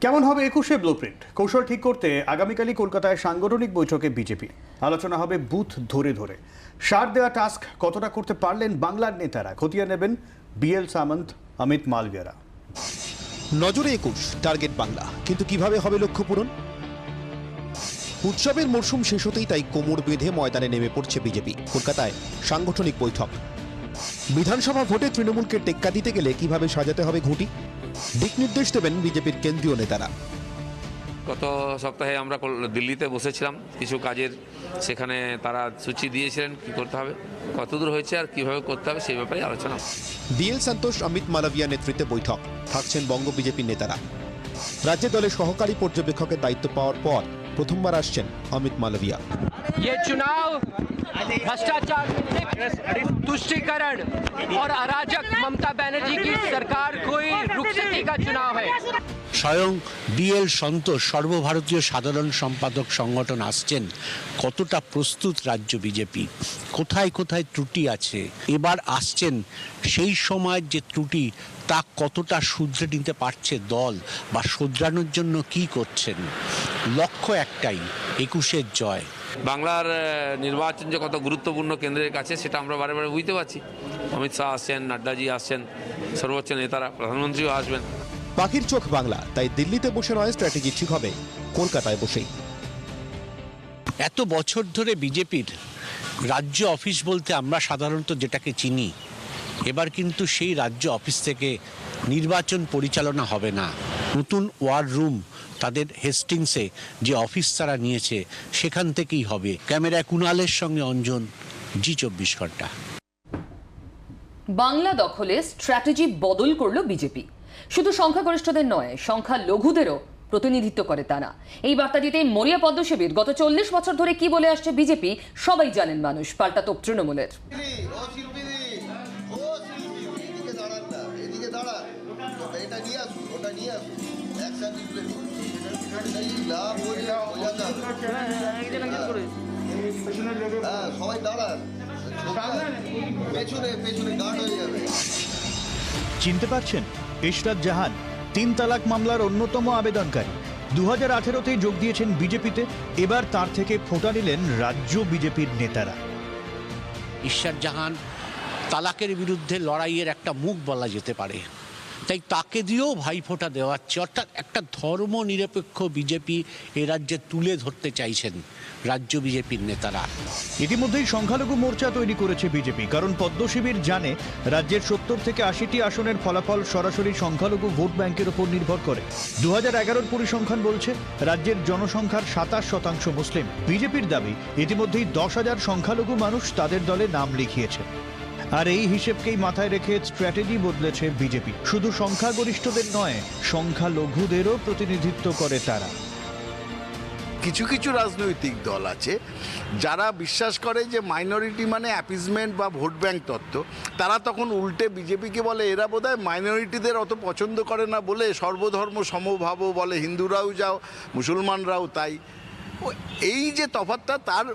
কেমন হবে একুশে ব্লুপ্রিন্ট? কৌশল ঠিক করতে আগামীকালই কলকাতায় সাংগঠনিক বৈঠকে বিজেপি। আলোচনা হবে বুথ ধরে ধরে। সার দেওয়া টাস্ক কতটা করতে পারলেন বাংলার নেতারা? খতিয়ে নেবেন বিএল সামন্ত, অমিত মালভিয়ারা। নজরে একুশ, টার্গেট বাংলা। কিন্তু কীভাবে হবে লক্ষ্য পূরণ? উৎসবের মরশুম শেষ হতেই তাই কোমর বেঁধে ময়দানে নেমে পড়ছে বিজেপি। কলকাতায় সাংগঠনিক বৈঠক। বিধানসভা ভোটে তৃণমূলকে টেক্কা দিতে গেলে কীভাবে সাজাতে হবে ঘুঁটি? দিক নির্দেশ দেবেন বিজেপির কেন্দ্রীয় নেতারা। গত সপ্তাহে আমরা দিল্লিতে বসেছিলাম কিছু কাজের সেখানে তারা সূচি দিয়েছিলেন কি করতে হবে কতদূর হয়েছে আর কীভাবে করতে হবে সেই ব্যাপারে আলোচনা। বিএল সন্তোষ অমিত মালাভিয়া নেতৃত্বে বৈঠক থাকছেন বঙ্গ বিজেপি নেতারা। রাজ্যে দলের সহকারী পর্যবেক্ষকের দায়িত্ব পাওয়ার পর প্রথমবার আসছেন অমিত মালভিয়া। भ्रष्टाचार तुष्टिकरण और अराजक ममता बनर्जी की सरकार को ही रुखसती का चुनाव है স্বয়ং বিএল সন্তোষ সর্বভারতীয় সাধারণ সম্পাদক সংগঠন আসছেন কতটা প্রস্তুত রাজ্য বিজেপি কোথায় কোথায় ত্রুটি আছে এবার আসছেন সেই সময় যে ত্রুটি তা কতটা শুধরে নিতে পারছে দল বা শুধরানোর জন্য কি করছেন লক্ষ্য একটাই একুশের জয় বাংলার নির্বাচন যে কত গুরুত্বপূর্ণ কেন্দ্রের কাছে সেটা আমরা বারে বারে বুঝতে পারছি। অমিত শাহ আসছেন নাড্ডাজি আসছেন সর্বোচ্চ নেতারা প্রধানমন্ত্রীও আসবেন। পাখির চোখ বাংলা তাই দিল্লিতে বসে নয় স্ট্র্যাটেজি ঠিক হবে কলকাতায় বসেই। এত বছর ধরে বিজেপির রাজ্য অফিস বলতে আমরা সাধারণত যেটাকে চিনি এবার কিন্তু সেই রাজ্য অফিস থেকে নির্বাচন পরিচালনা হবে না। নতুন ওয়ার রুম তাদের হেস্টিংসে যে অফিস তারা নিয়েছে সেখান থেকেই হবে। ক্যামেরায় কুণালের সঙ্গে অঞ্জন জি চব্বিশ ঘণ্টা। বাংলা দখলে স্ট্র্যাটেজি বদল করল বিজেপি। শুধু সংখ্যাগরিষ্ঠদের নয় সংখ্যা লঘুদেরও প্রতিনিধিত্ব করে তারা। এই বার্তা দিতে মরিয়া পদ্মসেবীর গত চল্লিশ বছর ধরে কি বলে আসছে বিজেপি সবাই জানেন মানুষ পাল্টা তোপ তৃণমূলের না এটা নিয়ে আসুন ওটা নিয়ে আসুন। একসাথে প্লে করুন এই বোঝাতে হবে হ্যাঁ সবাই দাঁড়ান। পেছনে পেছনে গার্ড হয়ে যাবে। চিনতে পারছেন? ইশরাত জাহান তিন তালাক মামলার অন্যতম আবেদনকারী। দু হাজার আঠেরোতেই যোগ দিয়েছেন বিজেপিতে এবার তার থেকে ফোঁটা নিলেন রাজ্য বিজেপির নেতারা। ঈশ্বর জাহান তালাকের বিরুদ্ধে লড়াইয়ের একটা মুখ বলা যেতে পারে। তাই তাকে দিয়েও ভাইফোঁটা দেওয়াচ্ছে। অর্থাৎ একটা ধর্ম নিরপেক্ষ বিজেপি এ রাজ্যে তুলে ধরতে চাইছেন রাজ্য বিজেপির নেতারা। ইতিমধ্যেই সংখ্যালঘু মোর্চা তৈরি করেছে বিজেপি, কারণ পদ্মশিবির জানে রাজ্যের সত্তর থেকে আশিটি আসনের ফলাফল সরাসরি সংখ্যালঘু ভোট ব্যাংকের উপর নির্ভর করে। দু হাজার এগারোর পরিসংখ্যান বলছে, রাজ্যের জনসংখ্যার সাতাশ শতাংশ মুসলিম। বিজেপির দাবি, ইতিমধ্যেই দশ হাজার সংখ্যালঘু মানুষ তাদের দলে নাম লিখিয়েছে। আর এই হিসেবকেই মাথায় রেখে স্ট্র্যাটেজি বদলেছে বিজেপি। শুধু সংখ্যাগরিষ্ঠদের নয়, সংখ্যালঘুদেরও প্রতিনিধিত্ব করে তারা। কিছু কিছু রাজনৈতিক দল আছে, যারা বিশ্বাস করে যে মাইনরিটি মানে অ্যাপিজমেন্ট বা ভোট ব্যাংক তত্ত্ব। তারা তখন উল্টে বিজেপিকে বলে, এরা বোধহয় মাইনরিটিদের অত পছন্দ করে না বলে সর্বধর্ম সমভাব বলে, হিন্দুরাও যাও, মুসলমানরাও তাই। এই যে তফাতটা তার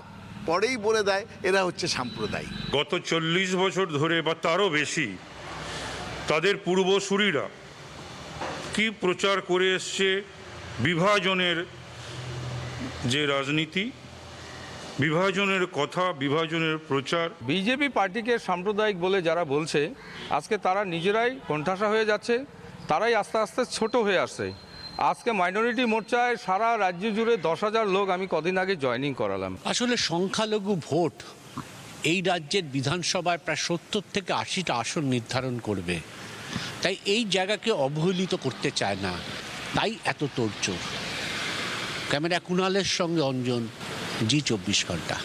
পরেই বলে দেয় এরা হচ্ছে সাম্প্রদায়িক। গত চল্লিশ বছর ধরে বা তারও বেশি তাদের পূর্বসূরিরা কি প্রচার করে এসছে বিভাজনের যে রাজনীতি বিভাজনের কথা বিভাজনের প্রচার। বিজেপি পার্টিকে সাম্প্রদায়িক বলে যারা বলছে আজকে তারা নিজেরাই কোণঠাসা হয়ে যাচ্ছে তারাই আস্তে আস্তে ছোট হয়ে আসছে। আজকে মাইনরিটি মোর্চায় সারা রাজ্য জুড়ে দশ হাজার লোক আমি কদিন আগে জয়েনিং করালাম। আসলে সংখ্যালঘু ভোট এই রাজ্যের বিধানসভায় প্রায় সত্তর থেকে আশিটা আসন নির্ধারণ করবে। তাই এই জায়গাকে অবহেলিত করতে চায় না। তাই এত তোড়জোড়। ক্যামেরা কুণালের সঙ্গে অঞ্জন, জি চব্বিশ ঘণ্টা।